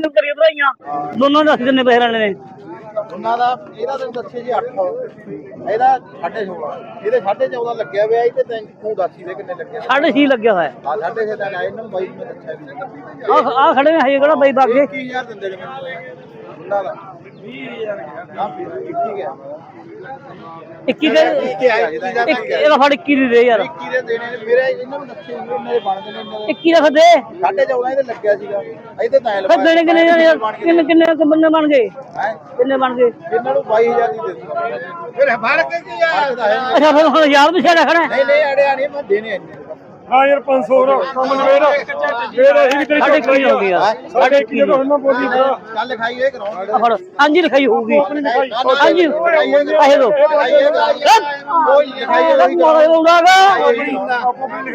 ਤੈਨੂੰ ਕਰੀ ਭਰਾਈਆਂ ਦੋਨੋਂ ਦੱਸ ਕਿੰਨੇ ਪੈਸੇ ਲੈਣੇ ਨੇ। ਉਹਨਾਂ ਦਾ ਇਹਦਾ ਤੈਨੂੰ ਦੱਸੇ ਜੀ 8 ਇਹਦਾ 16.5 ਇਹਦੇ 14.5 ਲੱਗਿਆ ਹੋਇਆ ਇਹ ਤੇ ਤੈਨੂੰ ਦੱਸੀ ਦੇ ਕਿੰਨੇ ਲੱਗੇ ਸਾਢੇ ਛੇ ਲੱਗਿਆ ਹੋਇਆ। ਆ 6.5 ਦਾ ਆਇਆ ਇਹਨਾਂ ਨੂੰ ਬਾਈ ਨੇ ਦੱਸਿਆ ਵੀ ਆ ਆ ਖੜੇ ਨੇ ਹਜੇ ਕਿਹੜਾ ਬਾਈ ਬਾਗੇ? 21000 ਦਿੰਦੇ ਨੇ ਮੈਨੂੰ। ਇਹ। ਉਹਨਾਂ ਦਾ 20000 ਆ 21 ਗਿਆ 21 ਦੇ ਇੱਕ ਇਹਦਾ ਫੜ 21 ਦੀ ਦੇ ਯਾਰ। 21 ਦੇ ਦੇਣੇ ਨੇ। ਮੇਰੇ ਇਹਨਾਂ ਨੂੰ ਦੱਸੇ ਇਹਨਾਂ ਦੇ ਬਣਦੇ ਨੇ ਇਹਨਾਂ ਦੇ। 21 ਦਾ ਫਿਰ ਦੇ। 14.5 ਇਹਦੇ ਲੱਗਿਆ ਸੀਗਾ। ਇਹਦੇ ਤਾਂ ਫਿਰ ਦੇਣੇ ਕਿੰਨੇ ਕਿੰਨੇ ਕਿੰਨੇ ਕਿੰਨੇ ਬਣ ਗਏ? ਕਿੰਨੇ ਬਣ ਗਏ? ਇਹਨਾਂ ਨੂੰ 22000 ਦੀ ਦਿੱਤਾ। ਫਿਰ ਫੜ ਕੇ ਕੀ ਯਾਰ ਅੱਛਾ ਫਿਰ ਹੁਣ ਯਾਰ ਵੀ ਛੇੜਾ ਖੜਾ। ਨਹੀਂ ਨਹੀਂ ਅੜਿਆ ਨਹੀਂ ਮੈਂ ਦੇਣੇ ਇੰਨੇ ਹਾਂ ਯਾਰ 500 ਹੋਰ ਕੰਮ ਨਵੇੜ ਫੇਰ ਅਸੀਂ ਵੀ ਤੇਰੀ ਸਾਢੇ ਕੀ ਹੋ ਗਈ ਯਾਰ ਸਾਡੇ ਕੀ ਜਦੋਂ ਹੁਣ ਮੈਂ ਬੋਲੀ ਭਰਾ ਕੱਲ ਲਿਖਾਈ ਇਹ ਕਰਾਉਣਾ ਆ ਫੜ। ਹਾਂਜੀ ਲਿਖਾਈ ਹੋਊਗੀ। ਹਾਂਜੀ। ਪੈਸੇ ਦੋ। ਕੋਈ ਲਿਖਾਈ ਮਾਰਾ ਉਡਾਗਾ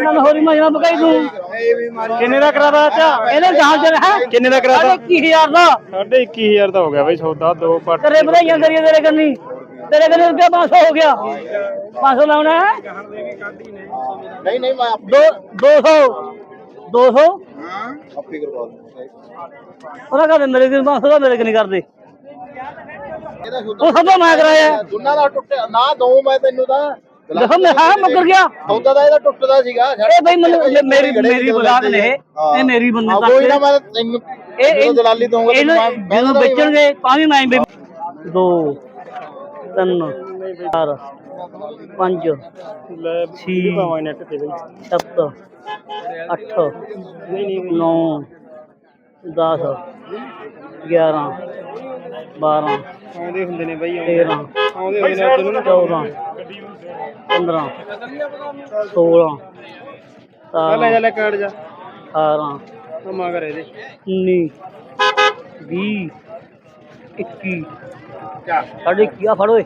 ਨਾ ਹੋਰੀ ਮਜਾ ਬਕਾਈ ਤੂੰ। ਕਿੰਨੇ ਦਾ ਕਰਾਦਾ ਚਾ ਇਹਨੇ ਜਹਾਂ ਚ ਹੈ? ਕਿੰਨੇ ਦਾ ਸਾਢੇ 21000 ਦਾ। ਸਾਢੇ 21000 ਦਾ ਹੋ ਗਿਆ ਬਈ ਸੌਦਾ ਦੋ ਪੱਟ। ਤੇਰੇ ਵਧਾਈਆਂ ਕਰੀਏ ਤੇਰੇ ਕੰਨੀ। ਤੇਰੇ ਕੰਨੀ ਰੁਪਿਆ 500 ਹੋ ਗਿਆ। 500 ਲਾਉਣਾ ਹੈ? ਨਹੀਂ ਨਹੀਂ ਮੈਂ ਦੋ 200 200 ਆਪੇ ਕਰਵਾ ਉਹਦਾ ਕਹਿੰਦੇ ਮੇਰੇ ਕੋਲ 500 ਦਾ ਮੇਰੇ ਕੋਲ ਨਹੀਂ ਕਰਦੇ? ਉਹ ਸਭ ਮੈਂ ਕਰਾਇਆ। ਦੋਨਾਂ ਦਾ ਟੁੱਟਿਆ। ਨਾ ਦੋ ਮੈਂ ਤੈਨੂੰ ਤਾਂ। ਦੇਖੋ ਮੈਂ ਹਾਂ ਮੁੱਕਰ ਗਿਆ। ਸੌਦਾ ਦਾ ਇਹਦਾ ਟੁੱਟਦਾ ਸੀਗਾ। ਇਹ ਬਈ ਮੈਨੂੰ ਮੇਰੀ ਮੇਰੀ ਬਲਾਕ ਨੇ। ਇਹ ਮੇਰੀ ਬੰਦੇ ਹਾਂ, ਕੋਈ ਨਾ ਮੈਂ ਤੈਨੂੰ ਇਹ ਦਲਾਲੀ ਦਊਂਗਾ ਜਦੋਂ ਵੇਚਣਗੇ ਤਾਂ ਵੀ ਮੈਂ ਦੋ। ਤਿੰਨ ਚਾਰ ਪੰਜ ਲੈ ਛੀ ਭਾਵਾਂ ਨੈਟ ਤੇ ਬਈ ਸੱਤ ਅੱਠ ਨੌ ਦਸ ਗਿਆਰਾਂ ਬਾਰਾਂ ਆਉਂਦੇ ਹੁੰਦੇ ਨੇ ਬਈ ਤੇਰਾਂ ਆਉਂਦੇ ਹੁੰਦੇ ਨੇ ਤੈਨੂੰ ਚੌਦਾਂ ਪੰਦਰਾਂ ਸੋਲਾਂ ਲੈ ਜਾ ਸਤਾਰਾਂ ਲੈ ਕਾਰਡ ਜਾ। ਅਠਾਰਾਂ ਕੰਮਾ ਕਰੇ ਦੇ। 19 20 21 ਸਾਡੇ ਕੀ ਆ ਫੜ ਓਏ।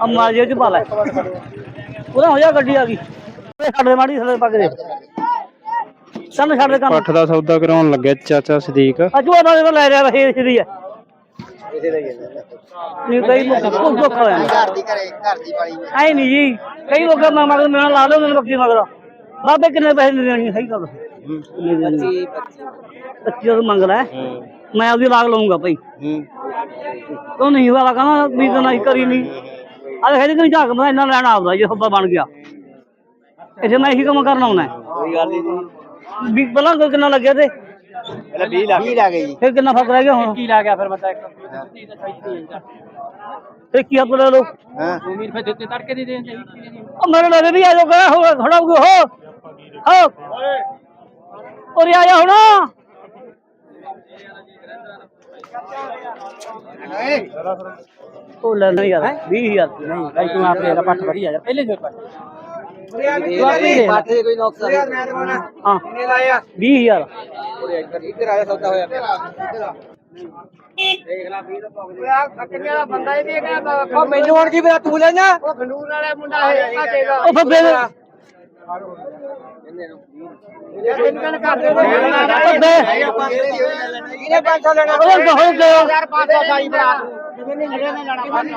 ਆ ਮਾਰ ਜੇ ਚ ਪਾ ਲੈ। ਉਹਦਾ ਹੋ ਜਾ ਗੱਡੀ ਆ ਗਈ। ਓਏ ਛੱਡ ਦੇ ਮਾੜੀ ਥੱਲੇ ਪੱਕ ਦੇ ਸਾਨੂੰ ਛੱਡ ਦੇ ਕੰਮ। ਪੱਠ ਦਾ ਸੌਦਾ ਕਰਾਉਣ ਲੱਗਿਆ ਚਾਚਾ ਸਦੀਕ। ਅੱਜ ਉਹ ਤਾਂ ਲੈ ਰਿਹਾ ਵਹੇ ਸਿੱਧੀ ਹੈ ਨਹੀਂ ਕਈ ਲੋਕ ਕੁਝ ਦੁੱਖ ਹੋਇਆ ਘਰ ਦੀ ਘਰੇ ਘਰ ਦੀ ਪਾਈ ਐ ਨਹੀਂ ਜੀ। ਕਈ ਲੋਕ ਮੈਂ ਮਗਰ ਮੇਰਾ ਲਾ ਦੋ ਮੈਨੂੰ ਬੱਕੀ ਮਗਰ। ਬਾਬੇ ਕਿੰਨੇ ਪੈਸੇ ਦੇ ਦੇਣੀ ਸਹੀ ਗੱਲ 25 25 ਮੰਗ ਲੈ। ਮੈਂ ਉਹਦੀ ਲਾਗ ਲਵਾਂਗਾ ਭਾਈ। ਤੂੰ ਨਹੀਂ ਵਾਲਾ ਕਹਿੰਦਾ ਵੀ ਤਾਂ ਨਹੀਂ ਕਰੀ ਨਹੀਂ। ਆ ਦੇਖ ਕਿ ਝਾਕ ਮੈਂ ਇੰਨਾ ਲੈਣਾ ਆਉਂਦਾ ਜੇ ਹੱਬਾ ਬਣ ਗਿਆ। ਇੱਥੇ ਮੈਂ ਇਹੀ ਕੰਮ ਕਰਨਾ ਹੁੰਦਾ ਕੋਈ ਗੱਲ ਨਹੀਂ ਵੀ ਪਹਿਲਾਂ ਕੋਈ ਕਿੰਨਾ ਲੱਗਿਆ ਤੇ? ਪਹਿਲਾਂ 20 ਲੱਖ। 20 ਲੱਖ ਜੀ। ਫਿਰ ਕਿੰਨਾ ਫ਼ਰਕ ਰਹਿ ਗਿਆ ਹੁਣ? ਕੀ ਲਾ ਗਿਆ ਫਿਰ ਮੈਂ ਤਾਂ ਇੱਕ ਫਿਰ ਕੀ ਹੱਥ ਲੈ ਹਾਂ। ਉਮੀਦ ਫਿਰ ਦਿੱਤੇ ਤੜਕੇ ਦੀ ਦੇਣ ਉਹ ਮੇਰੇ ਨਾਲ ਵੀ ਆ ਜਾਓ ਕਰਾ ਹੋ ਖੜਾ ਹੋ ਹੋ। ਹੋ। ਉਰੇ ਆ ਜਾ ਹੁਣ। ਉਹ ਲੈ ਨਹੀਂ ਯਾਰ 20000 ਨਹੀਂ ਭਾਈ ਤੂੰ ਆਪ ਲੈ ਲੈ ਪੱਠ ਵਧੀਆ ਯਾਰ ਪਹਿਲੇ ਜੋ ਪੱਠ ਪਾਠੇ ਕੋਈ ਨੁਕਸ ਹਾਂ ਕਿੰਨੇ ਲਾਇਆ 20000 ਉਰੇ ਇੱਧਰ ਇੱਧਰ ਆਇਆ ਸੌਦਾ ਹੋਇਆ ਦੇਖ ਲੈ 20 ਦਾ ਕੱਟਣੇ ਵਾਲਾ ਬੰਦਾ ਇਹ ਵੀ ਹੈਗਾ ਉਹ ਮੈਨੂੰ ਹੁਣ ਕੀ ਪਤਾ ਤੂੰ ਲੈਣਾ ਉਹ ਖੰਡੂਰ ਵਾਲਾ ਮੁੰਡਾ ਹੈ ਆ ਦੇਗਾ ਉਹ ਫਿਰ ਇਹਨੇ 500 ਲੈਣਾ। ਉਹ ਬਹੁਤ ਦੇ 500 ਸਾਈ ਭਰਾ। ਜਿਵੇਂ ਨਹੀਂ ਲੜਿਆ ਨਾ ਲੜਾ ਨਹੀਂ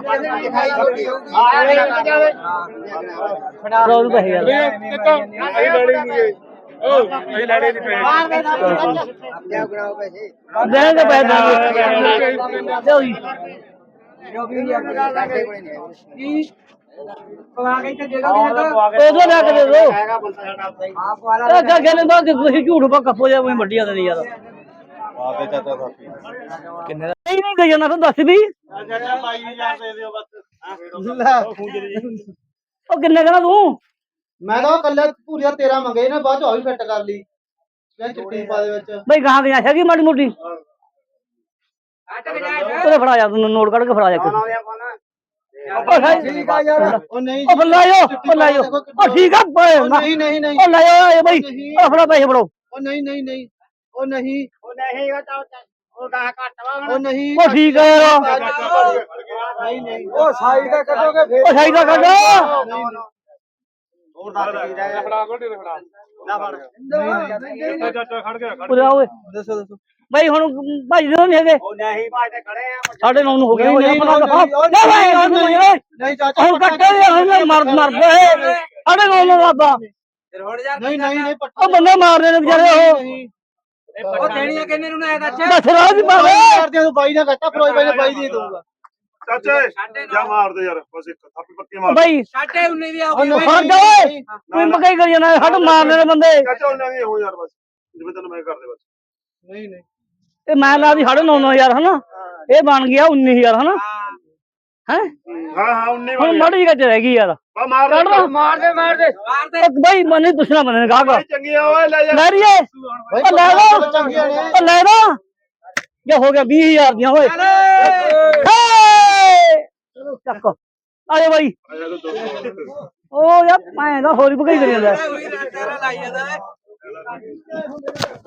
ਓ ਅਸੀਂ ਲੜੇ ਨਹੀਂ ਪਏ ਮਾਰ ਦੇ ਨਾ ਜਾ ਗਣਾਓ ਪੈਸੇ। ਦੇਣਗੇ ਪੈਸੇ ਦੇਣਗੇ ਦਿਓ ਜੀ ਜੋ ਵੀ ਯਾਰ ਸਾਡੇ ਕੋਲ ਨਹੀਂ ਹੈ। ਪਵਾ ਕੇ ਤੇ ਜਗ੍ਹਾ ਵੀ ਨਾ ਉਹ ਤੋਂ। ਲੈ ਕੇ ਦੇ ਦੋ ਹੈਗਾ ਬੰਦਾ ਨਾਲ ਸਹੀ ਆ ਪਵਾ ਇਹ ਅੱਗੇ ਕਹਿੰਦੇ ਬਾਅਦ ਤੁਸੀਂ ਝੂਠ ਪਾ ਕੱਪੋ ਜਾ ਕੋਈ ਵੱਡੀਆਂ ਤੇ ਨਹੀਂ ਯਾਰ। ਆਦੇ ਚਾਚਾ ਸਾਥੀ ਕਿੰਨੇ ਦਾ? ਨਹੀਂ ਨਹੀਂ ਗਈ ਜਾਣਾ ਫਿਰ ਦੱਸ ਵੀ। ਚਾਚਾ 22000 ਦੇ ਦਿਓ ਬਸ ਉਹ ਕਿੰਨੇ ਕਹਿੰਦਾ ਤੂੰ? ਮੈਂ ਤਾਂ ਕੱਲੇ ਪੂਰੀਆਂ 13 ਮੰਗੇ ਨਾ ਬਾਅਦ ਚ ਆ ਵੀ ਫਿੱਟ ਕਰ ਲਈ। ਮੈਂ ਚਿੱਟੀ ਪਾ ਦੇ ਵਿੱਚ। ਬਈ ਗਾਂ ਗਿਆ ਹੈਗੀ ਮਾੜੀ ਮੋਟੀ। ਉਹਦੇ ਫੜਾ ਜਾ ਤੂੰ ਨੋਟ ਕੱਢ ਕੇ ਫੜਾ ਜਾ ਕੇ ਠੀਕ ਆ ਯਾਰ। ਉਹ ਨਹੀਂ। ਉਹ ਲਾਇਓ ਉਹ ਲਾਇਓ ਉਹ ਠੀਕ ਆ ਨਾ- ਨਹੀਂ ਨਹੀਂ ਨਹੀਂ। ਉਹ ਲਾਇਓ ਇਹ ਬਈ। ਉਹ ਫੜਾ ਪੈਸੇ ਫੜੋ। ਉਹ ਨਹੀਂ ਨਹੀਂ ਨਹੀਂ। ਉਹ ਨਹੀਂ। ਉਹ ਨਹੀਂ ਉਹ ਤਾਂ ਉਹ ਦਾ ਘੱਟ ਵਾ ਉਹ ਨਹੀਂ। ਉਹ ਠੀਕ ਆ ਯਾਰ। ਨਹੀਂ ਨਹੀਂ। ਉਹ ਸਾਈ ਦਾ ਕੱਢੋਗੇ ਫੇਰ। ਉਹ ਸਹੀ ਦਾ ਕੱਢ। ਹੋਰ ਦੱਸ ਕੀ ਰਹਿ ਗਿਆ ਫੜਾ ਗੋਡੇ ਤੇ ਫੜਾ। ਨਾ ਗਿਆ ਉਰੇ ਦੱਸੋ ਦੱਸੋ। ਬਈ ਹੁਣ ਭਾਈ ਦੇ ਨਹੀਂ ਹੈਗੇ। ਉਹ ਨਹੀਂ ਭਾਈ ਤੇ ਖੜੇ ਆ ਸਾਡੇ ਨੌ ਨੂੰ ਹੋ ਗਏ ਨਹੀਂ, ਨਹੀਂ, ਚਾਚਾ ਹੁਣ ਕੱਟੇ ਦੇ ਹੁਣ ਮਰ ਮਰਦੇ ਸਾਡੇ ਨੌ ਨੂੰ ਬਾਬਾ। ਨਹੀਂ ਨਹੀਂ ਨਹੀਂ ਉਹ ਬੰਦੇ ਮਾਰਦੇ ਨੇ ਵਿਚਾਰੇ ਉਹ। ਉਹ ਦੇਣੀਆਂ ਕਿੰਨੇ ਨੂੰ ਨਾ ਦੱਸ ਬਸ ਰਾਜ ਪਾਵੇ ਕਰਦਿਆਂ ਨੂੰ ਬਾਈ ਨਾਲ ਕਹਤਾ ਫਰੋਜ ਬਾਈ ਨੇ ਬਾਈ ਦੇ ਦਊਗਾ। ਚਾਚੇ ਜਾ ਮਾਰ ਦੇ ਯਾਰ ਬਸ ਇੱਕ ਥਾਪੀ ਪੱਕੀ ਮਾਰ। ਬਈ ਸਾਡੇ 19 ਦੀ ਆ ਫੜ ਜਾ ਓਏ! ਕੋਈ ਮਕਾਈ ਕਰੀ ਜਾਣਾ ਹੱਟ ਮਾਰਨੇ ਨੇ ਬੰਦੇ। ਚਾਚਾ ਉਹਨਾਂ ਦੀ ਹੋ ਯਾਰ ਬਸ। ਜਿਵੇਂ ਤੈਨੂੰ ਮੈਂ ਕਰ ਦੇ ਬਸ। ਨਹੀਂ ਨਹੀਂ। ਇਹ ਮੈਂ ਲਾ ਦੀ 9.5000 ਹਨਾ? ਇਹ ਬਣ ਗਿਆ 19000 ਹਨਾ? ਹੈ। ਹਾਂ? ਹਾਂ 19 ਹੁਣ ਮਾੜੀ ਜਿਹੀ ਗੱਜ ਰਹਿ ਗਈ ਯਾਰ। ਬਾ ਮਾਰ ਕੱਢ ਦੇ ਲਓ। ਮਾਰ ਦੇ ਮਾਰ ਦੇ। ਮਾਰ ਦੇ। ਉਹ ਬਈ ਮਨੇ ਨੇ ਗਾਹਕ ਬਾਈ ਚੰਗੀ ਆ ਓਏ ਲੈ ਜਾ। ਲੈ ਲੈ ਲੈ। ਜੇ ਹੋ ਗਿਆ 20000 ਦੀਆਂ ਓਏ। ਹੇ! ਚੱਕ ਆਏ ਬਾਈ ਉਹ ਯਾਰ ਮੈਂ ਦਾ ਹੋਰੀ ਭਗਾਈ ਕਰੀ ਜਾਂਦਾ ਉਹੀ ਤੇਰਾ ਲਾਈ ਜਾਂਦਾ ਹੈ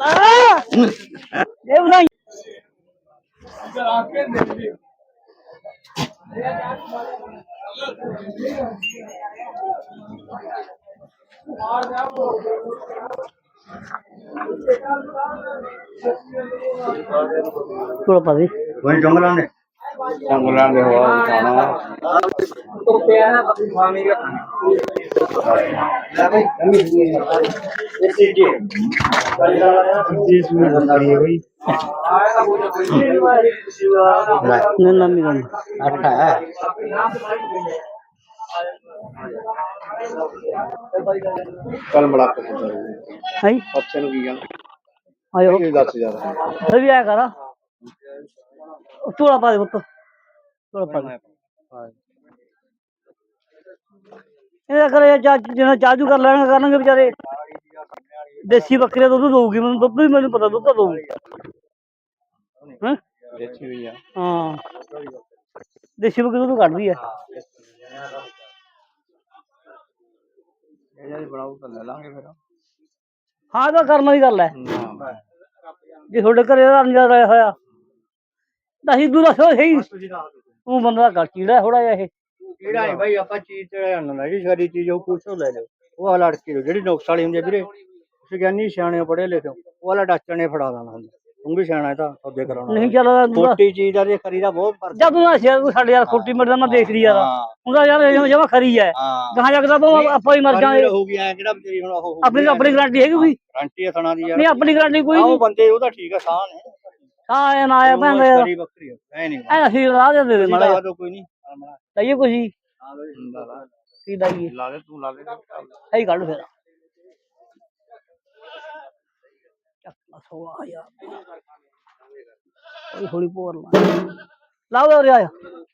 ਆ! ਇਹ ਬਣਾਈ ਥੋੜਾ ਪਾ ਦੇ ਬਾਈ ਜੰਗਲਾਂ ਨੇ ਜੰਗਲਾਂ ਦੇ ਹਵਾ ਖਾਣਾ तो ਪਿਆ ਨਾ ਲੈ ਬਾਈ ਨਾ ਨਾ ਅੱਠਾ ਕੱਲ ਬੜਾ ਕਰ ਹੈ ਬੱਚੇ ਨੂੰ ਕੀ ਕਹਿੰਦਾ ਆਇਓ ਇਹ ਦੱਸ ਯਾਰ। ਇਹ ਵੀ ਆਇਆ ਕਰ। ਥੋੜਾ ਪਾ ਦੇ ਪੁੱਤ ਥੋੜਾ ਪਾ ਦੇ ਇਹ ਕਰੇ ਚਾ ਜਿਹਨਾਂ ਚਾਜੂ ਕਰ ਲੈਣਗੇ ਕਰਨਗੇ ਵਿਚਾਰੇ ਦੇਸੀ ਬੱਕਰੀ ਦਾ ਦੁੱਧ ਦਊਗੀ ਮੈਨੂੰ ਦੁੱਧ ਵੀ ਮੈਨੂੰ ਪਤਾ ਦੁੱਧ ਤਾਂ ਦਊਗੀ ਹਾਂ ਦੇਖੀ ਹੋਈ ਆ ਹਾਂ ਦੇਸੀ ਬੱਕਰੀ ਦੁੱਧ ਕੱਢਦੀ ਹੈ ਇਹ ਜਿਹੜੀ ਬਣਾਉ ਤਾਂ ਲੈ ਲਾਂਗੇ ਫਿਰ ਹਾਂ ਇਹ ਤਾਂ ਕਰਮ ਦੀ ਗੱਲ ਹੈ ਜੇ ਤੁਹਾਡੇ ਘਰੇ ਦਾ ਅੰਜਾ ਰਹਿ ਹੋਇਆ ਤਾਂ ਅਸੀਂ ਦੂਰਾ ਸੋ ਸਹੀ। ਉਹ ਬੰਦਾ ਘਰ ਚੀੜਾ ਥੋੜਾ ਜਿਹਾ ਇਹ। ਕਿਹੜਾ ਹੈ ਬਾਈ ਆਪਾਂ ਚੀਜ਼ ਤੇ ਆਣਾ ਜਿਹੜੀ ਸਾਰੀ ਚੀਜ਼ ਉਹ ਪੁੱਛੋ ਲੈ ਲਓ। ਉਹ ਵਾਲਾ ਅੜਕੀ ਲਓ ਜਿਹੜੀ ਨੁਕਸ ਵਾਲੀ ਹੁੰਦੀ ਆ ਵੀਰੇ। ਤੁਸੀਂ ਕਹਿੰਨੀ ਸਿਆਣੇ ਪੜੇ ਲਿਖੋ ਉਹ ਵਾਲਾ ਡਾਕਟਰ ਨੇ ਫੜਾ ਦੇਣਾ ਹੁੰਦਾ ਤੂੰ ਵੀ ਸਿਆਣਾ ਹੈ ਤਾਂ ਸੌਦੇ ਕਰਾਉਣਾ। ਨਹੀਂ ਚੱਲ ਦੂਰਾ ਛੋਟੀ ਚੀਜ਼ ਦਾ ਜੇ ਖਰੀਦਾ ਬਹੁਤ ਫ਼ਰਕ ਜਦ ਤੂੰ ਆਸ਼ਿਆ ਤੂੰ ਸਾਡੇ ਯਾਰ ਖੋਟੀ ਮਰਦਾ ਮੈਂ ਦੇਖ ਲਈ ਯਾਰ। ਹਾਂ। ਉਹਦਾ ਯਾਰ ਜਮਾ ਖਰੀ ਹੈ। ਹਾਂ। ਜਾ ਕੇ ਤਾਂ ਆਪਾਂ ਹੀ ਮਰ ਜਾਾਂਗੇ ਹੋ ਗਿਆ ਕਿਹੜਾ ਵਿਚਾਰੀ ਹੁਣ ਉਹ ਆਪਣੀ ਆਪਣੀ ਗਾਰੰਟੀ ਹੈਗੀ ਕੋਈ। ਗਰੰਟੀ ਆ ਥਣਾ ਦੀ ਯਾਰ। ਨਹੀਂ ਆਪਣੀ ਗਾਰੰਟੀ ਕੋਈ ਆਹ ਨਹੀਂ। ਉਹ ਬੰਦੇ ਉਹਦਾ ਠੀਕ ਆ ਸਾਹ ਨੇ। ਇਹ ਨਾ ਆਇਆ ਭੈਣ ਦਾ ਬੱਕਰੀ ਆ। ਐ ਨਹੀਂ ਐ ਅਸੀਂ ਰਾਹ ਦੇ ਦੇ ਮਾੜਾ ਜਿਹਾ। ਲਾ ਕੋਈ ਨਹੀਂ ਲਈਏ ਕੁਝ ਹੀ ਲਾ ਲਾ ਕੀ ਲਾਈਏ? ਲਾ ਦੇ ਤੂੰ ਲਾ ਦੇ। ਸਹੀ ਕੱਢ ਫਿਰ। ਚੱਕਾ ਸੋਆ ਯਾਰ ਥੋੜੀ ਥੋੜੀ ਪੋਰ ਲਾ ਲਾਓ ਰੇ ਆਇਆ ਨਾ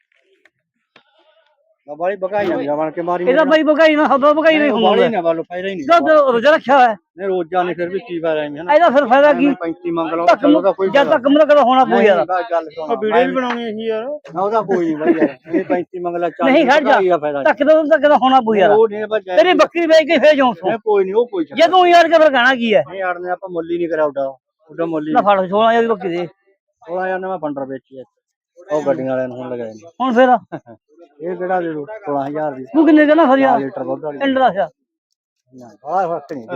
ਬਾਲੀ ਜਾਂਦੀ ਕੇ ਮਾਰੀ ਇਹਦਾ ਬਾਈ ਬਕਾਈ ਨਾ ਹੱਦੋਂ ਬਕਾਈ ਨਹੀਂ ਬਾਲੀ ਹੁੰਦਾ ਨਾ ਬਾਲੋ ਫਾਇਦਾ ਹੀ ਨਹੀਂ ਜਦ ਰੋਜ਼ਾ ਰੱਖਿਆ ਹੋਇਆ। ਨਹੀਂ ਰੋਜ਼ਾਂ ਨੇ ਫਿਰ ਵੀ ਕੀ ਫਾਇਦਾ ਹਨਾ ਇਹਦਾ ਫਿਰ ਫਾਇਦਾ ਕੀ? 35 ਮੰਗ ਲਓ ਤੱਕ ਚਲੋ ਉਹਦਾ ਕੋਈ ਜਦ ਤੱਕ ਮੇਰਾ ਕਦਾ ਹੋਣਾ ਪਊ ਯਾਰ। ਗੱਲ ਸੁਣ। ਵੀਡੀਓ ਵੀ ਬਣਾਉਣੀ ਸੀ ਯਾਰ। ਨਾ ਉਹਦਾ ਕੋਈ ਨਹੀਂ ਬਾਈ ਯਾਰ ਇਹ 35 ਮੰਗ ਲੈ ਚੱਲ ਨਹੀਂ ਖੜ ਜਾ। ਤੱਕ ਦਾ ਤੱਕ ਦਾ ਹੋਣਾ ਪਊ ਯਾਰ। ਨਹੀਂ ਤੇਰੀ ਬੱਕਰੀ ਵੇਚ ਕੇ ਫੇਰ ਜਾਉਂ ਨਹੀਂ ਕੋਈ ਨਹੀਂ ਉਹ ਕੋਈ ਚੱਕਰ ਜੇ ਤੂੰ ਯਾਰ ਕੇ ਫਿਰ ਕਹਿਣਾ ਕੀ ਹੈ? ਨਹੀਂ ਆੜਨੇ ਆਪਾਂ ਮੁੱਲ ਹੀ ਨਹੀਂ ਕਰਿਆ ਉਹਦਾ ਮੁੱਲ ਹੀ ਨਾ ਫੜ 16000 ਦੀ ਬੱਕਰੀ ਦੇ। ਥੋੜਾ ਜਿਹਾ ਨਾ ਮੈਂ ਪੰਡਰ ਵੇਚੀ ਆ ਉਹ ਗੱਡੀਆਂ ਵਾਲਿਆਂ ਨੂੰ ਹੁਣ ਲਗਾਏ ਨੇ। ਹੁਣ ਫੇਰ? ਇਹ ਕਿਹੜਾ ਦੇ ਦੋ 16000 ਦੀ ਤੂੰ ਕਿੰਨੇ ਦੇਣਾ ਫਿਰ ਯਾਰ ਲੀਟਰ ਦੁੱਧ ਵਾਲੀ। ਐਂਡ ਦਾ ਸਿਆ ਨਾ ਬਾਹਰ ਫ਼ਰਕ ਨਹੀਂ।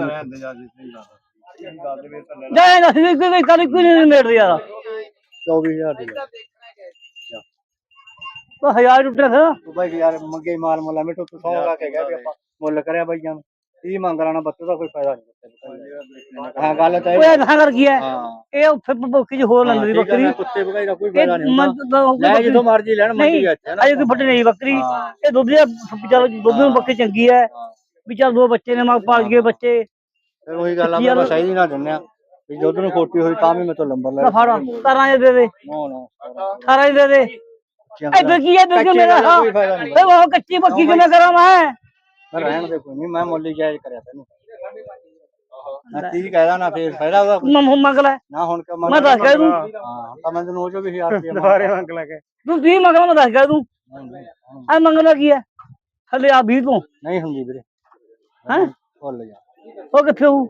ਜਾਏ ਨਾ ਸੀ ਕੋਈ ਕੋਈ ਕੋਈ ਨਹੀਂ ਮੇੜ ਯਾਰ 24000 ਦੀ। ਉਹ ਹਜ਼ਾਰ ਰੁਪਏ ਫਿਰ ਤੂੰ ਬਾਈ ਯਾਰ ਮੰਗੇ ਮਾਲ ਮੁੱਲਾ ਮਿੱਟੂ ਤੂੰ 100 ਲਾ ਕੇ ਗਿਆ ਵੀ ਆਪਾਂ ਮੁੱਲ ਕਰਿਆ ਬਾਈਆਂ ਨੂੰ। 30 ਮੰਗ ਲੈਣਾ ਬੱਤੇ ਦਾ ਕੋਈ ਫਾਇਦਾ ਨਹੀਂ ਹਾਂ ਗੱਲ ਤਾਂ ਇਹ ਓਏ ਨਾ ਕਰ ਹੈ। ਹਾਂ। ਇਹ ਉੱਥੇ ਬੱਕਰੀ ਚ ਹੋਰ ਲੰਦੀ ਠੀਕ ਬੱਕਰੀ। ਕੁੱਤੇ ਬਗਾਈ ਦਾ ਕੋਈ ਇਹ ਫਾਇਦਾ ਨਹੀਂ ਹੁੰਦਾ। ਦਾ ਲੈ ਜਦੋਂ ਮਰਜ਼ੀ ਲੈਣ ਮੰਡੀ ਨਹੀਂ ਵਿੱਚ ਹੈ ਨਾ। ਅਜੇ ਕੋਈ ਫੱਟ ਨਹੀਂ ਬੱਕਰੀ। ਇਹ ਦੁੱਧ ਦੇ ਚਲ ਦੁੱਧ ਨੂੰ ਬੱਕਰੀ ਚੰਗੀ ਹੈ। ਵੀ ਚੱਲ ਦੋ ਬੱਚੇ ਨੇ ਮਾ ਪਾਲ ਗਏ ਬੱਚੇ। ਫਿਰ ਉਹੀ ਗੱਲ ਆ ਮੈਂ ਬਸ ਸਹੀ ਨਾ ਦਿੰਨੇ ਆ ਵੀ ਦੁੱਧ ਨੂੰ ਖੋਟੀ ਹੋਈ ਤਾਂ ਵੀ ਮੈਂ ਤੋਂ ਲੰਬਰ ਲੈ ਨਾ ਫੜ ਤਾਰਾਂ ਜੇ ਦੇ ਦੇ। ਨੋ ਨੋ ਤਾਰਾਂ ਦੇ ਦੇ। ਇੱਧਰ ਕੀ ਹੈ ਕਿਉਂ ਮੇਰਾ ਹਾਂ। ਕੋਈ ਫਾਇਦਾ ਨਹੀਂ। ਓਏ ਉਹ ਕੱਚੀ ਬੱਕੀ ਕਿਵੇਂ ਕਰਾਂ ਮੈਂ? ਮੈਂ ਰਹਿਣ ਦੇ ਕੋਈ ਨਹੀਂ ਮੈਂ ਮੁੱਲ ਹੀ ਜਾਇਜ਼ ਕਰਿਆ ਤੈਨੂੰ। ਨਾ ਤੀ ਕਹਿਦਾ ਨਾ ਫੇਰ ਫਾਇਦਾ ਉਹਦਾ ਕੋਈ। ਮੰਮ ਮੰਗ ਲੈ। ਨਾ ਹੁਣ ਕਿ ਮੈਂ ਦੱਸ ਹਾਂ ਤਾਂ ਮੈਂ ਤੈਨੂੰ ਉਹ ਜੋ ਵੀ 1000 ਰੁਪਏ ਦੁਬਾਰੇ ਮੰਗ ਲੈ ਕੇ। ਤੂੰ ਕੀ ਮੰਗਣਾ ਮੈਂ ਦੱਸ ਕਹਿ ਦੂੰ ਐ ਮੰਗਣਾ ਕੀ ਹੈ? ਥੱਲੇ ਆ 20 ਤੋਂ। ਨਹੀਂ ਹੁੰਦੀ ਵੀਰੇ। ਹੈ? ਭੁੱਲ ਜਾ। ਉਹ ਕਿੱਥੇ ਹੋਊ?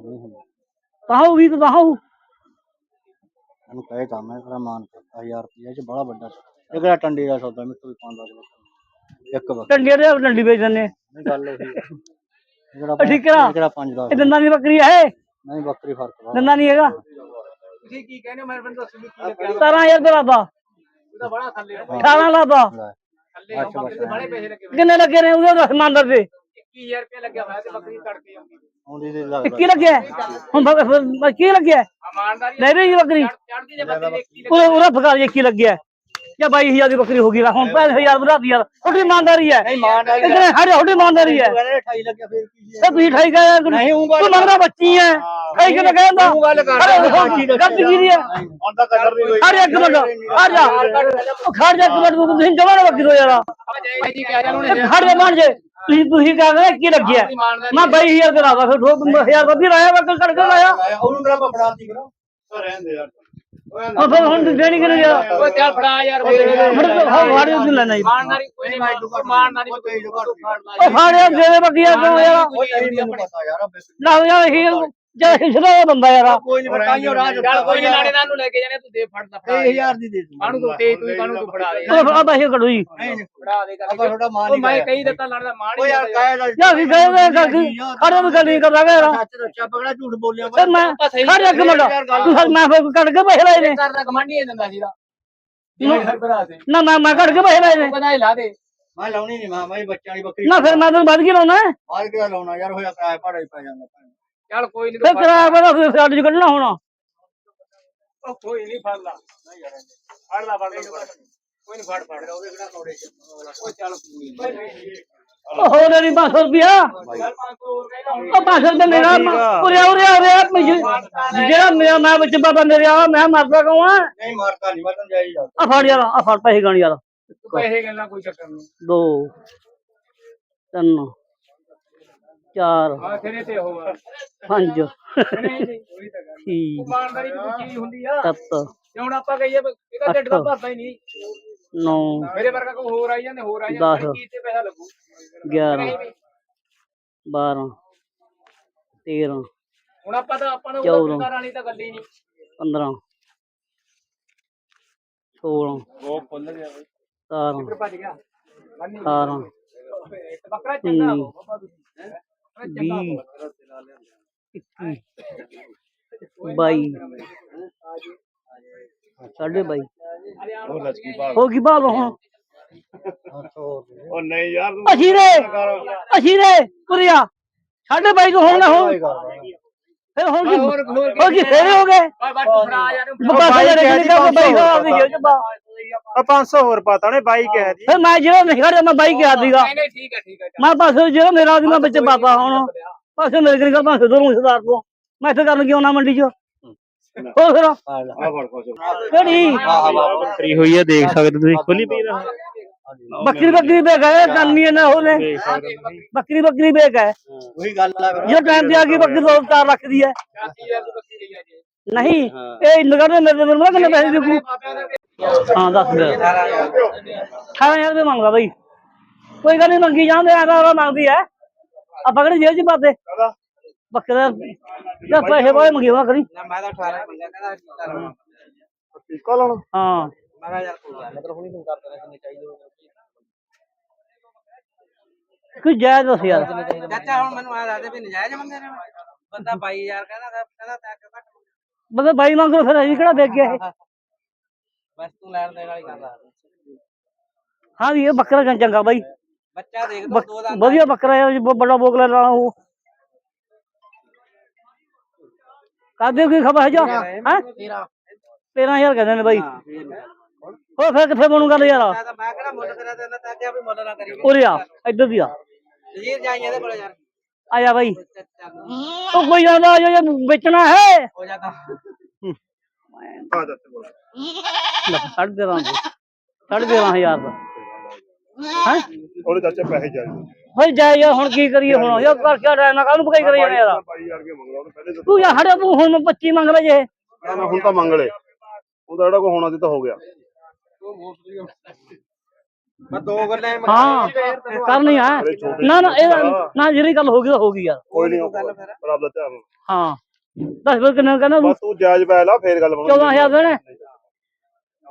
ਤਾਂ ਹੋਊ 20 ਤੋਂ ਤਾਂ ਹੋਊ। ਇਹਨੂੰ ਕਹੇ ਤਾਂ ਮੈਂ ਤੇਰਾ ਮਾਨ ਕਰਤਾ 1000 ਰੁਪਏ ਚ ਬੜਾ ਵੱਡਾ। ਇਹ ਕਿਹੜਾ ਟੰਡੀ ਦਾ ਸੌਦਾ ਮੈਨੂੰ ਵੀ ਪਾਉਂਦਾ ਸੀ ਇੱਕ ਵਾਰ। ਟੰਡੀਆਂ ਦੇ ਡੰਡੀ ਵੇਚ ਦਿੰਦੇ ਨਹੀਂ ਗੱਲ ਉਹੀ ਹੈ। ਇਹ ਜਿਹੜਾ ਉਹ ਠੀਕ ਹੈ ਨਾ? ਇਹ ਜਿਹੜਾ 5 ਦਾ। ਇਹ ਦੰਦਾਂ ਦੀ ਬੱਕਰੀ ਹੈ ਇਹ। ਨਹੀਂ ਬੱਕਰੀ ਫ਼ਰਕ ਵਾ। ਦੰਦਾਂ ਨਹੀਂ ਹੈਗਾ। ਤੁਸੀਂ ਕੀ ਕਹਿੰਦੇ ਹੋ? ਮੇਰੇ ਬੰਦੇ ਦੱਸੋ ਵੀ ਕੀ ਲੱਗਿਆ। 17000 ਰੁਪਏ ਲਾਦਾ। ਉਹਦਾ ਬੜਾ ਥੱਲੇ 18 ਲਾਦਾ। ਥੱਲੇ ਬੜੇ ਪੈਸੇ ਲੱਗੇ ਕਿੰਨੇ ਲੱਗੇ ਨੇ? ਉਹਦੇ ਦਸ ਮੰਦਰ ਦੇ। 21000 ਰੁਪਏ ਲੱਗਿਆ ਹੋਇਆ ਤੇ ਬੱਕਰੀ ਤੜਕੇ ਆਉਂਦੀ। ਆਉਂਦੀ ਨਹੀਂ ਲੱਗਦਾ। ਕੀ ਲੱਗਿਆ ਹੁਣ ਬ- ਬ- ਕੀ ਲੱਗਿਆ ਇਮਾਨਦਾਰੀ ਲੈ ਰਹੀ ਬੱਕਰੀ। ਚੜਦੀ ਜੇ ਬੱਕਰੀ ਦੇਖੀ ਉਹ ਉਹਦਾ ਫਕਾਰ ਜੇ ਕੀ ਲੱਗਿਆ ਜਾਂ 22000 ਦੀ ਬੱਕਰੀ ਹੋ ਗਈ ਲਾ, ਹੁਣ 5000 ਵਧਾ ਦਿਆ ਤੁਹਾਡੀ ਇਮਾਨਦਾਰੀ ਹੈ। ਇਮਾਨਦਾਰੀ ਹੈ। ਸਾਡੇ ਤੁਹਾਡੀ ਇਮਾਨਦਾਰੀ ਹੈ। 28 ਲੱਗਿਆ ਫਿਰ ਕੀ ਤੇ। ਤੁਸੀਂ ਠਾਈ ਗੱਲ ਤੂੰ ਮੰਗਦਾ ਬੱਚੀ ਹੈ। ਠਾਈ ਕਿਵੇਂ ਕਹਿੰਦਾ? ਊਂ ਗੱਲ ਕਰਦਾ, ਗੱਡੀ ਕੀ ਹੈ। ਹੁਣ ਤਾਂ ਕਦਰ ਨਹੀਂ ਹੋਈ। ਜਾ ਇੱਕ ਮਿੰਟ ਖੜ ਜਾ। ਉਹ ਖੜ ਜਾ। ਇੱਕ ਮਿੰਟ ਤੂੰ ਤੁਸੀਂ ਜਮਾ ਨਾ ਬੱਕਰੀ ਦੋ ਯਾਰ। ਭਾਈ ਜੀ ਕਹਿ ਜਾਣ ਉਹਨੇ ਖੜ ਜਾ ਬਣ ਜੇ। ਤੁਸੀਂ ਤੁਸੀਂ ਕਹਿੰਦੇ ਕੀ ਲੱਗਿਆ ਮੈਂ 22000 ਦਾ ਲਾਵਾ ਫਿਰ 2000 ਵਧੀ ਲਾਇਆ ਬੱਕਰ ਕੜ ਕੇ ਲਾਇਆ। ਉਹਨੂੰ ਕਿਹੜਾ ਪਕੜਾ ਦੀ ਕਰੋ। ਰਹਿਣ ਦੇ ਯਾਰ। ਉਹ ਫਿਰ ਹੁਣ ਦੇਣੀ ਕਿਨੇ ਗਿਆ ਉਹ ਚੱਲ ਫੜਾ ਯਾਰ ਤਾਂ ਹਾਂ ਵਾੜੀ ਨੂੰ ਲੈਣਾ ਜੀ? ਇਮਾਨਦਾਰੀ ਕੋਈ ਨਹੀਂ ਇਮਾਨਦਾਰੀ ਕੋਈ ਉਹ ਫਾੜਿਆ ਦੇ। ਦੇ ਬੱਕੀਆ ਕਿਉਂ ਯਾਰ? ਉਹ ਨਹੀਂ ਮੈਨੂੰ ਪਤਾ ਯਾਰ ਨਾ ਯਾਰ ਇਹ ਜੇ ਹਿਸਦਾ ਬੰਦਾ ਯਾਰ। ਕੋਈ ਨਹੀਂ ਬਤਾਈਓ ਰਾਜ ਚੱਲ ਕੋਈ ਨਹੀਂ ਨਾਲੇ ਨਾਲ ਨੂੰ ਲੈ ਕੇ ਜਾਣੇ ਤੂੰ ਦੇ ਫੜਦਾ ਫੜਾ ਦੇ। 3000 ਦੀ ਦੇ ਦੂੰ ਕਾਹਨੂੰ ਤੂੰ ਦੇ ਤੂੰ ਕਾਹਨੂੰ ਤੂੰ ਫੜਾ ਦੇ। ਉਹ ਆ ਪੈਸੇ ਕੱਢੋ ਜੀ। ਨਹੀਂ ਫੜਾ ਦੇ ਕਰ ਆਪਾਂ ਤੁਹਾਡਾ ਮਾਨ ਉਹ ਨਹੀਂ ਮੈਂ। ਕਹੀ ਦਿੱਤਾ ਲੜਦਾ ਮਾਣ ਹੀ ਯਾਰ ਕਾਇਦਾ ਕਰ ਖੜੇ ਵੀ ਗੱਲ ਨਹੀਂ ਕਰਦਾ ਯਾਰ। ਸੱਚ ਰੱਖਿਆ ਪਕੜਾ ਝੂਠ ਬੋਲਿਆ ਫਿਰ ਮੈਂ ਖੜ ਇੱਕ ਮਿੰਟ। ਤੂੰ ਸੱਚ ਮੈਂ ਫਿਰ ਕੱਢ ਕੇ ਪੈਸੇ ਲਾਏ ਨੇ। ਕਰਦਾ ਕਮਾਂਡੀ ਦਿੰਦਾ ਸੀਦਾ ਇਹ ਹਰ ਭਰਾ ਦੇ। ਨਾ ਮੈਂ ਮੈਂ ਕੱਢ ਕੇ ਪੈਸੇ ਲਾਏ ਨੇ। ਕਹਿੰਦਾ ਇਹ ਲਾ ਦੇ। ਮੈਂ ਲਾਉਣੀ ਨਹੀਂ ਮਾਂ ਬੱਚਿਆਂ ਦੀ ਬੱਕਰੀ ਨਾ ਫਿਰ ਮੈਂ ਤੈਨੂੰ ਵੱਧ ਕੇ ਲਾਉਣਾ? ਹੈ। ਬਾਹਰ ਕਿਹੜਾ ਲਾਉਣਾ? ਯਾਰ ਹੋਇਆ ਕਿਰਾਇਆ ਭਾੜਾ ਹੀ ਪੈ ਜਾਂਦਾ। ਚੱਲ ਕੋਈ ਨਹੀਂ ਫਿਰ ਕਿਰਾਇਆ ਪਤਾ ਫਿਰ ਸਾਡੇ ਚ ਕੱਢਣਾ ਹੋਣਾ। ਕੋਈ ਨਹੀਂ ਫੜਦਾ ਫੜਦਾ ਫੜਦਾ ਕੋਈ ਨਹੀਂ ਫੜ ਫੜ। ਉਹ ਚੱਲ ਕੋਈ ਨਹੀਂ ਉਹ ਹੋਰ ਨਹੀਂ 500 ਰੁਪਿਆ ਚੱਲ 500 ਹੋਰ ਕਹਿੰਦਾ ਹੁਣ। ਉਹ 500 ਰੁਪਏ ਮੇਰਾ ਉਰੇ ਉਰੇ ਉਰੇ ਜਿਹੜਾ ਮੇਰਾ ਮੈਂ ਵਿੱਚ ਬਾਬਾ ਮੇਰੇ ਆ ਮੈਂ ਮਰਦਾ ਕੌਂ ਆ? ਨਹੀਂ ਮਾਰਦਾ ਨਹੀਂ ਮੈਂ ਤਾਂ ਜਾਈ ਜਾ। ਆ ਫੜ ਯਾਰ ਆ ਫੜ ਪੈਸੇ ਗਣ ਯਾਰ। ਤੂੰ ਪੈਸੇ ਗੱਲਾਂ ਕੋਈ ਚੱਕਰ ਨਹੀਂ ਦੋ ਤਿੰਨ। ਚਾਰ। ਆ ਤੇ ਪੰਜ। ਨਹੀਂ ਨਹੀਂ ਉਹੀ ਤਾਂ ਗੱਲ ਛੇ ਇਮਾਨਦਾਰੀ ਵੀ ਕੋਈ ਚੀਜ਼ ਹੁੰਦੀ ਆ। ਸੱਤ। ਜੇ ਹੁਣ ਆਪਾਂ ਕਹੀਏ ਵੀ ਇਹਦਾ ਢਿੱਡ ਦਾ ਭਰਦਾ ਹੀ ਨਹੀਂ। ਨੌ। ਮੇਰੇ ਵਰਗਾ ਕੋਈ ਹੋਰ ਆਈ ਜਾਂਦੇ ਹੋਰ ਆਈ ਦਸ। ਜਾਂਦੇ ਕੀ ਤੇ ਪੈਸਾ ਲੱਗੂ? ਗਿਆਰਾਂ। ਬਾਰਾਂ। ਤੇਰਾਂ। ਹੁਣ ਆਪਾਂ ਤਾਂ ਆਪਾਂ ਨੂੰ ਚੌਦਾਂ। ਘਰ ਵਾਲੀ ਤਾਂ ਗੱਲ ਹੀ ਨਹੀਂ। ਪੰਦਰਾਂ। ਸੋਲਾਂ। ਉਹ ਖੁੱਲ ਗਿਆ ਸਤਾਰਾਂ। ਭੱਜ ਗਿਆ। ਮੰਨੀ ਅਠਾਰਾਂ। ਬੱਕਰਾ ਚੰਗਾ ਹੋ। ਬਾਬਾ ਤੁਸੀਂ। ਵੀਹ ਇੱਕੀ ਬਾਈ। ਸਾਢੇ ਬਾਈ। ਹੋ ਗਈ ਬਾਲ ਹੁਣ ਉਹ ਨਹੀਂ ਯਾਰ ਤੂੰ ਅਸੀਂ ਦੇ ਅਸੀਂ ਦੇ ਪੁਰਿਆ ਸਾਢੇ ਬਾਈ ਤੋਂ ਹੁਣ ਨਾ ਹੁਣ। ਫਿਰ ਹੁਣ ਕੀ ਹੋਰ ਹੋਰ ਹੋ ਗਈ ਫੇਰੇ ਹੋ ਗਏ? ਬਾਈ ਬਾਈ ਤੂੰ ਫੜਾ ਯਾਰ ਦੀ ਕੰਮ ਬਾਈ ਦਾ ਆਪਣੀ ਜੇਬ ਚ ਪਾ ਆ 500 ਹੋਰ ਪਾਤਾ ਉਹਨੇ ਬਾਈ ਕਹਿ ਦੀ ਫਿਰ ਮੈਂ ਜਿਹੜਾ ਨਹੀਂ ਖੜਿਆ ਮੈਂ ਬਾਈ ਕਿਹਾ ਸੀਗਾ ਨਹੀਂ ਨਹੀਂ ਠੀਕ ਹੈ ਠੀਕ ਹੈ ਮੈਂ ਪਾਸੇ ਜਿਹੜਾ ਮੇਰਾ ਆਦਮੀ ਮੈਂ ਵਿੱਚ ਪਾਤਾ ਹੁਣ। ਪਾਸੇ ਮੇਰੇ ਮੈਂ ਸਿੱਧੂ ਨੂੰ ਸਰਦਾਰ ਤੋਂ ਮੈਂ ਇੱਥੇ ਕਰਨ ਕਿਉਂ ਨਾ ਮੰਡੀ ਚ। ਹੋਰ ਫਿਰ? ਕਿਹੜੀ? ਫਰੀ ਹੋਈ ਹੈ ਦੇਖ ਸਕਦੇ ਤੁਸੀਂ। ਖੋਲੀ ਪਈ ਨਾ। ਬੱਕਰੀ ਬੱਕਰੀ ਬੇਕ ਹੈ ਕੰਨੀ ਨਾ। ਹੋਲੇ ਬੱਕਰੀ। ਬੱਕਰੀ ਬੇਕ ਹੈ। ਉਹੀ ਗੱਲ ਆ। ਜੇ ਟਾਈਮ ਤੇ ਆ ਗਈ ਬੱਕਰੀ ਦੋ ਚਾਰ ਲੱਖ ਦੀ ਹੈ ਜੀ। ਨਹੀਂ ਇਹ ਨਗਰ ਦੇ ਮੇਰੇ ਮੇਰੇ ਕਿੰਨੇ ਪੈਸੇ ਦੇ ਹਾਂ ਦੱਸ ਦੇ। 18000 ਰੁਪਏ ਮੰਗਦਾ ਬਈ। ਕੋਈ ਗੱਲ ਨਹੀਂ ਮੰਗੀ ਜਾਂਦੇ ਆ ਤਾਂ ਮੰਗਦੀ ਹੈ। ਆਪਾਂ ਕਿਹੜੀ ਜੇਬ ਚ ਪਾਤੇ ਬੱਕਰਾ ਜਾਂ ਪੈਸੇ ਬਾਏ ਮੰਗੀ ਵਾ ਕਰੀ। ਮੈਂ ਤਾਂ 18 ਮੰਗਿਆ ਕਹਿੰਦਾ ਟੀਕਾ ਲਾਉਣਾ? ਹਾਂ। ਮੈਂ ਕਿਹਾ ਯਾਰ ਕੋਈ ਗੱਲ ਮਤਲਬ ਹੁਣੀ ਤੂੰ ਕਰ ਦੇਣਾ ਜਿੰਨੇ ਚਾਹੀਦੇ ਹੋਣਗੇ ਕੋਈ ਜਾਇਜ਼ ਦੱਸ ਯਾਰ। ਚਾਚਾ ਹੁਣ ਮੈਨੂੰ ਆ ਦੱਸਦੇ ਵੀ ਨਜਾਇਜ਼ ਮੰਗੇ ਨੇ। ਬੰਦਾ 22000 ਕਹਿੰਦਾ ਕਹਿੰਦਾ ਤਾਂ ਘੱਟ ਬੰਦਾ ਬਾਈ ਮੰਗੋ ਫਿਰ ਅਸੀਂ ਕਿਹੜਾ ਵੇਚ ਗਿਆ ਇਹ? ਬਸ ਤੂੰ ਲੈਣ ਦੇਣ ਵਾਲੀ ਗੱਲ ਆ। ਹਾਂ ਜੀ ਇਹ ਬੱਕਰਾ ਚੰ- ਚੰਗਾ ਬਾਈ? ਬੱਚਾ ਦੇਖ ਬੱਕ- ਵਧੀਆ ਬੱਕਰਾ ਹੈ ਜੀ, ਬ- ਬੜਾ ਬੋਗਲਾ ਲਾਣਾ ਉਹ। ਕਾਦੇ ਕੀ ਖਬਰ ਹੈ ਜੋ ਹੈ? ਤੇਰਾ। 13000 ਕਹਿੰਦੇ ਨੇ ਬਾਈ। ਹੋਰ ਫਿਰ ਕਿੱਥੇ ਬਣੂ ਗੱਲ ਯਾਰ? ਤਾਂ ਮੈਂ ਕਿਹੜਾ ਮੁੱਲ ਕਰਿਆ ਤੇ ਤਾਂ ਅੱਗੇ ਵੀ ਮੁੱਲ ਨਾ ਕਰੀ। ਉਰੇ ਆ ਇੱਧਰ ਦੀ ਆ। ਜੀਰ ਜਾਈ ਇਹਦੇ ਕੋਲੇ ਯਾਰ। ਆ ਜਾ ਬਾਈ। ਚੱਲ ਉਹ ਕੋਈ ਜਾਂਦਾ ਜੋ ਜੋ ਵੇਚਣਾ ਹੈ। ਹੋ ਜਾਂਦਾ। ਆ ਜਾ ਤੇ। ਬੋਲ ਲੈ, ਸਾਢੇ ਤੇਰਾਂ ਦੀ ਸਾਢੇ ਦਾ ਹੈ? ਉਹਦੇ ਚਾਚੇ ਪੈਸੇ ਚਾਹੀਦੇ। ਹੋਈ ਜਾਏ ਯਾਰ ਹੁਣ ਕੀ ਕਰੀਏ ਹੁਣ? ਯਾਰ ਕਰ ਕਿਆ ਰਹਿਣਾ ਕਾਹਨੂੰ ਪਕਾਈ ਕਰੀ ਜਾਣਾ ਯਾਰ। ਬਾਈ ਯਾਰ ਕੇ ਮੰਗਦਾ ਉਹਨੇ ਪਹਿਲੇ ਤੂੰ ਯਾਰ ਹੜੇ ਤੂੰ ਹੁਣ 25 ਮੰਗ ਲੈ ਜੇ। ਨਾ ਨਾ ਹੁਣ ਤਾਂ ਮੰਗ ਲੈ। ਉਹਦਾ ਜਿਹੜਾ ਕੋ ਹੋਣਾ ਸੀ ਤਾਂ ਹੋ ਗਿਆ। ਮੈਂ ਦੋ ਗੱਲਾਂ ਹਾਂ ਕਰਨੀ ਆ ਨਾ ਨਾ ਇਹ ਨਾ ਜਿਹੜੀ ਗੱਲ ਹੋ ਗਈ ਤਾਂ ਹੋ ਗਈ ਯਾਰ। ਕੋਈ ਨਹੀਂ ਰੱਬ ਦਾ ਧਿਆਨ ਹਾਂ। ਦੱਸ ਫਿਰ ਕਿੰਨਾ ਕਹਿੰਦਾ ਬਸ ਤੂੰ ਜਾਇਜ਼ ਪੈ ਲਾ ਫੇਰ ਗੱਲ ਬਣੂ। 14000 ਦੇਣੇ।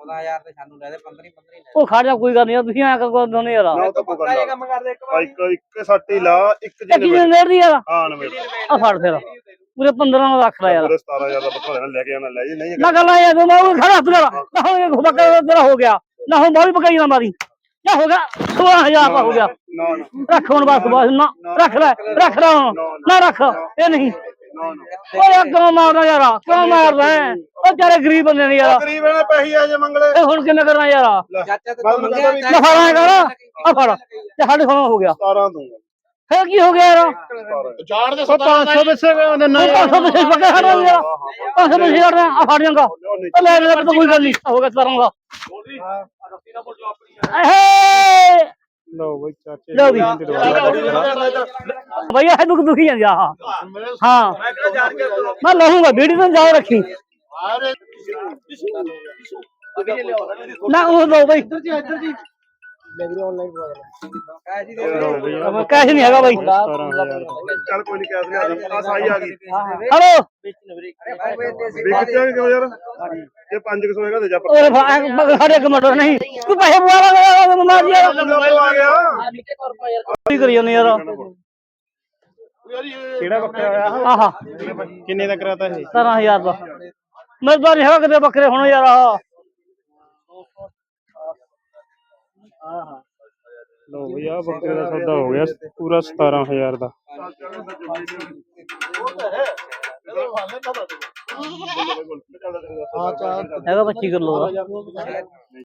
14000 ਤੇ ਸਾਨੂੰ ਲੈ ਦੇ 15 15 ਲੈ ਉਹ ਖੜ ਜਾ ਕੋਈ ਗੱਲ ਨਹੀਂ ਤੁਸੀਂ ਆਇਆ ਕਰ ਦੋਨੇ ਯਾਰ ਨਾ ਉਹ ਤਾਂ ਕੋਈ ਗੱਲ ਕੰਮ ਕਰਦੇ ਇੱਕ ਆ ਇੱਕ ਇੱਕ ਸੱਟ ਹੀ ਲਾ ਇੱਕ ਜੀ ਨੇੜ ਦੀ ਯਾਰ ਹਾਂ ਨਵੇਂ। ਆ ਫੜ ਫਿਰ। ਪੂਰੇ 15 ਦਾ ਰੱਖ ਲੈ ਯਾਰ। ਪੂਰੇ 17000 ਦਾ ਲੈਣਾ ਲੈ ਕੇ ਜਾਣਾ ਲੈ ਜੀ ਨਹੀਂ ਨਾ ਗੱਲ ਆਇਆ ਤੂੰ ਮੈਂ ਉਹ ਖੜਾ ਹੱਥ ਕਰ ਨਾ ਇਹ ਬੱਕਰਾ ਤੇਰਾ ਹੋ ਗਿਆ। ਨਾ ਹੁਣ ਬਾਹਰ ਪਕਾਈ ਨਾ ਮਾਰੀ। ਕਿਆ ਹੋ ਗਿਆ 16000 ਦਾ ਹੋ ਗਿਆ। ਨਾ ਨਾ। ਰੱਖ ਹੁਣ ਬਸ ਬਸ ਨਾ। ਰੱਖ ਲੈ ਰੱਖ ਲੈ ਨਾ ਰੱਖ ਇਹ ਨਹੀਂ। ਨਾ ਨਾ ਓਏ ਕਿਉਂ ਮਾਰਦਾ ਯਾਰ? ਕਿਉਂ ਮਾਰਦਾ ਹੈ? ਉਹ ਚਾਰੇ ਗਰੀਬ ਬੰਦੇ ਨੇ ਯਾਰ। ਗਰੀਬ ਨੇ ਪੈਸੇ ਆ ਜੇ ਮੰਗਲੇ। ਇਹ ਹੁਣ ਕਿੰਨੇ ਕਰਨਾ ਯਾਰ? ਚਾਚਾ ਤੇ ਮੈਂ ਮੰਗਦਾ ਵੀ ਲੈ ਫੜਾ ਕਰ। ਆ ਫੜ। ਤੇ ਸਾਡੇ ਕੋਲ ਹੋ ਗਿਆ। 17 ਦੂੰਗਾ ਫੇਰ ਕੀ ਹੋ ਗਿਆ ਯਾਰ? ਚਾਰ ਦੇ 500 ਵਿਸੇ ਦਿੰਨਾ ਉਹ 500 ਪਿੱਛੇ ਪੱਕੇ ਖੜਾ ਹੋ ਯਾਰ 500 ਪਿੱਛੇ ਖੜਾ ਆ ਫੜ ਜਾਂਗਾ। ਉਹ ਲੈ ਲੈ ਤਾਂ ਕੋਈ ਗੱਲ ਨਹੀਂ। ਹੋ ਗਿਆ ਤਰਾਂ ਦਾ। ਏ ਲਓ ਬਈ ਚਾਚੇ ਲਓ ਵੀ। ਭਈਆ ਇਹ ਦੁੱਖ ਦੁਖੀ ਜਾਂਦੇ ਆ ਹਾਂ। ਮੈਂ ਲਹੂੰਗਾ ਵੀਡੀਓ ਤੋਂ ਜਾ ਰੱਖੀ। ਨਾ ਉਹ ਲਓ ਬਈ। ਕੈਸ਼ ਨਹੀਂ ਹੈਗਾ ਬਾਈ। ਚੱਲ ਕੋਈ ਨਹੀਂ ਕਹਿ ਦਿੰਦੇ ਆ ਸਾਈ ਆ ਗਈ। ਹਲੋ। ਜਾਣਗੇ ਕਿਉਂ ਯਾਰ? ਜੇ 500 ਹੈਗਾ ਤੇ ਜਾ ਉਹ ਸਾਡੇ ਇੱਕ ਮਟਰ ਨਹੀਂ। ਤੂੰ ਪੈਸੇ ਲਾ ਮਾਰ ਯਾਰ ਆ ਗਿਆ। ਕੀ ਕਰੀ ਜਾਂਦੇ ਯਾਰ? ਕਿਹੜਾ ਬੱਕਰਾ ਹੋਇਆ ਆਹਾ। ਕਿੰਨੇ ਦਾ ਕਰਾਤਾ ਇਹ? 17000 ਦਾ। ਮੇਰੇ ਹੈਗਾ ਕਿਤੇ ਬੱਕਰੇ ਹੁਣ ਯਾਰ ਆਹ। ਲਓ ਬਈ ਆ ਬੱਕਰੇ ਦਾ ਸੌਦਾ ਹੋ ਗਿਆ ਪੂਰਾ 17000 ਦਾ। ਹੈਗਾ 25 ਕਿਲੋ। ਦਾ